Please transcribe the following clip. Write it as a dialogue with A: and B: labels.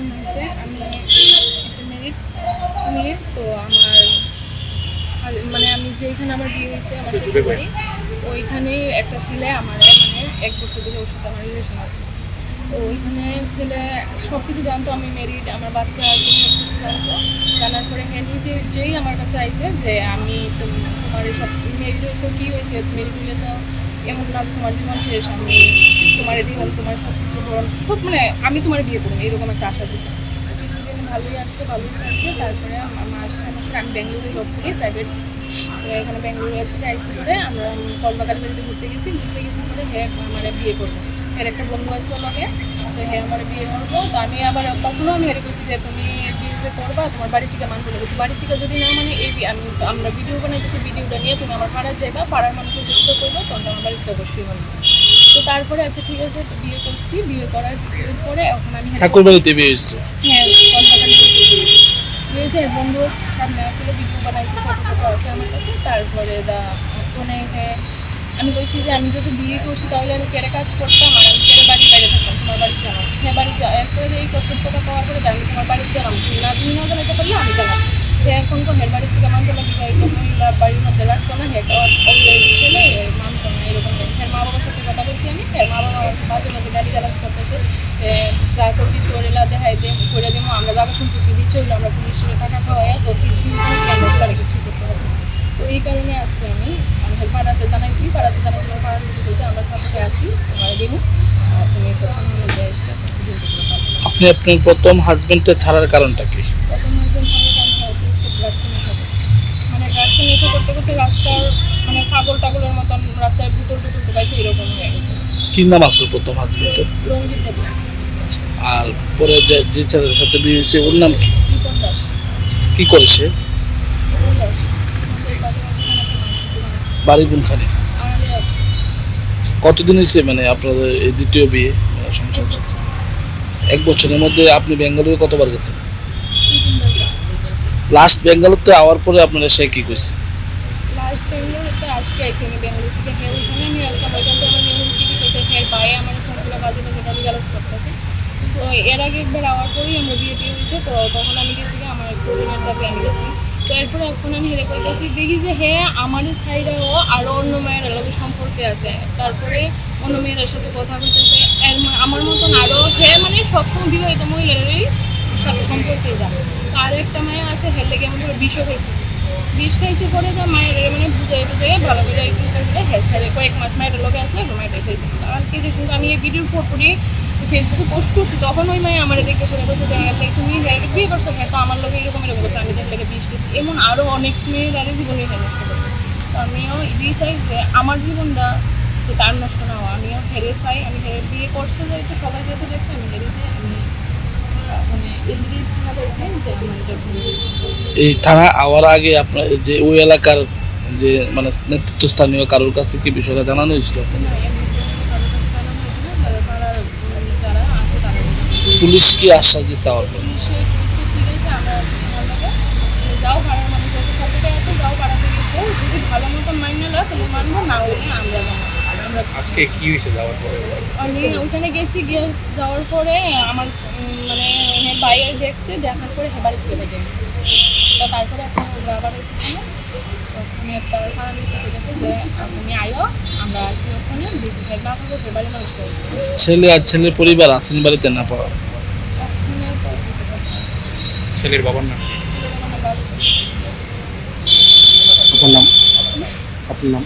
A: কারণ হচ্ছে আমি একটা মেরিট মেয়ে তো আমার মানে আমি যেখানে আমার বিয়ে হয়েছে আমার শ্বশুর বাড়ি ওইখানে একটা ছেলে আমার মানে এক বছর ধরে ওর সাথে আমার রিলেশন আছে। তো ওইখানে ছেলে সব কিছু জানতো আমি মেরিড আমার বাচ্চা আছে সব কিছু জানতো। জানার পরে নিজে যেই আমার কাছে আইছে যে আমি তোম- তোমার সব মেরিড হয়েছে কী হয়েছে? মেরিড হলে তো এমন না তোমার জীবন শেষ আমি তোমার দিলাম তোমার সব কিছু মানে আমি তোমার বিয়ে করব এরকম একটা আশা দিচ্ছে কিছুদিন ভালোই আসছে ভালোই থাকছে তারপরে আমার মাস আমি ব্যাঙ্গালোরে জব করি প্রাইভেট এখানে ব্যাঙ্গালোর আইসি করে আমরা কলবাগার বাড়িতে ঘুরতে গেছি। ঘুরতে গেছি করে হ্যাঁ আমার বিয়ে করব। এর একটা বন্ধু আসলো লগে তো হ্যাঁ আমার বিয়ে করব। তো আমি আবার তখনও আমি হেরে করছি যে, তুমি বিয়ে করবা, তোমার বাড়ি থেকে মান করে গেছি। বাড়ি থেকে যদি না মানে এই আমি আমরা ভিডিও বানাইতেছি ভিডিওটা নিয়ে তুমি আমার পাড়ার যাইবা। পাড়ার মানুষকে যুক্ত করব তখন আমার বাড়িতে অবশ্যই হবে তো তারপরে আচ্ছা ঠিক আছে তো বিয়ে করছি। বিয়ে করার পরে এখন আমি
B: ঠাকুর বাড়িতে বিয়ে হয়েছিল
A: হ্যাঁ কলকাতার দিকে দিয়েছে বন্ধু সামনে আসলে ভিডিও বানাইছে ফটো আছে আমার কাছে। তারপরে দা ফোনে হ্যাঁ আমি বলছি যে আমি যদি বিয়ে করছি তাহলে আমি কেড়ে কাজ করতাম? আর আমি কেড়ে বাড়ি বাইরে থাকতাম? তোমার বাড়ি জানাম হ্যাঁ বাড়ি যা এরপরে এই কর্তব্যটা পাওয়ার পরে আমি তোমার বাড়িতে জানাম তুমি না তুমি না জানাতে পারলে আমি জানাম এখন তো হের বাড়ির থেকে মানতে লাগে এই মহিলা বাড়ির মধ্যে রাখতো না হ্যাঁ অলরেডি ছেলে মানতো না এরকম। হ্যাঁ মা বাবার সাথে কথা বলছি আমি হ্যাঁ মা বাবা মাঝে মাঝে গাড়ি জ্বালাস করতেছে এ, যা করবি চোরেলা দেখাই দে করে দেবো আমরা জায়গা সম্পত্তি দিচ্ছি ওগুলো আমরা পুলিশের টাকা খাওয়াই তো কিছুই কেন করে কিছু করতে হবে। তো এই কারণে আজকে আমি আমাদের পাড়াতে জানাইছি পাড়াতে জানাইছি আমার পাড়ার বলছে আমরা সাথে আছি তোমার আর তুমি প্রথম যে
B: আপনি আপনার প্রথম হাজবেন্ডকে ছাড়ার কারণটা কি?
A: প্রথম করি মানে ড্রাগস নেশা করতে। করতে রাস্তার মানে পাগল টাগলের মতন রাস্তায় ভুতুর টুতুর ঢুকাইছে এরকম হয়ে গেছে।
B: কি নাম আসলো প্রথম হাজবেন্ডের
A: রঞ্জিত দেব।
B: আর পরে যে ছেলের সাথে বিয়ে হয়েছে, ওর নাম কি? কি করে সে? কতদিন হয়েছে মানে আপনাদের এই দ্বিতীয় বিয়ে মানে এক বছরের মধ্যে আপনি বেঙ্গালুরু কতবার গেছেন? লাস্ট বেঙ্গালুরুতে আওয়ার পরে আপনারা সে কি কইছে
A: লাস্ট আজকে আইসি আমি বেঙ্গালুরু থেকে হ্যাঁ আমি থেকে আমার হ্যাঁ ভাই আমার বাজে গালি গালাজ করতেছে। তো এর আগে একবার আওয়ার পরেই আমার বিয়ে টিয়ে হয়েছে, তো তখন আমি গেছি আমার প্রবলেমের চাপে আমি গেছি। তো এরপরে এখন আমি হেরে কইতেছি, দেখি যে হ্যাঁ আমারই সাইডেও আরও অন্য মেয়ের লোকের সম্পর্কে আছে। তারপরে অন্য মেয়ের সাথে কথা এর আমার মতন আরও হ্যাঁ মানে সবসময় বিবাহিত মহিলারই সাথে সম্পর্কে তো আর একটা মেয়ে আছে, হের লেগে আমাদের বিষও হয়েছে বিষ খাইছে পরে যা মায়ের মানে বুঝাই বুঝাই ভালো করে একটু করে হ্যাঁ কয়েক মাস মায়ের লোকে আসলে মায়ের এসেছে আর কি যে শুনতে আমি এই ভিডিওর পর পরই ফেসবুকে পোস্ট করছি তখন ওই মায়ে আমার দেখে শুনে করছে হ্যাঁ তুমি হ্যাঁ বিয়ে করছ হ্যাঁ তো আমার লোকে এরকম এরকম করছে আমি তার লেগে বিষ খেয়েছি এমন আরও অনেক মেয়ের আরও জীবনে হ্যাঁ নষ্ট করছে তো আমিও এটাই চাই যে আমার জীবনটা যে তার নষ্ট না হওয়া। আমিও হেরে চাই আমি হেরে বিয়ে করছে যেহেতু সবাই যেহেতু দেখছে আমি হেরে চাই আমি মানে।
B: এই থানা আওয়ার আগে আপনার যে ওই এলাকার যে মানে নেতৃত্বস্থানীয় কারোর কাছে কি বিষয়টা জানানো হয়েছিল
A: না, এমনি কোনো কারও কাছে জানানো হয়েছে না, যারা পাড়ার, উম, যারা আছে তারা বলেছে।
B: পুলিশ কি আশ্বাস দিচ্ছে
A: আছে, আমরা। যাও মানুষ সাপোর্টে আছে যাও থেকে যদি ভালো মতো মাইনে নাও তাহলে মানবো না হলে আমরা মানবো।
C: আজকে কি হয়েছে যাওয়ার পরে?
A: আমি ওইখানে গেছি গিয়ে যাওয়ার পরে আমার মানে হ্যাঁ ভাই দেখছে দেখার পরে বাড়ি চলে গেছে। তো তারপরে এখন ওরা আবার এসেছিল আমি একটা গেছে যে আয়ো আমরা আছি ওখানে। বাড়ি মানুষ
B: ছেলে আর ছেলের পরিবার আছেন বাড়িতে না পাওয়া
A: ওখানে তো দিতে পারছি না।
C: ছেলের বাবার নাম? আপনার নাম? আপনার নাম?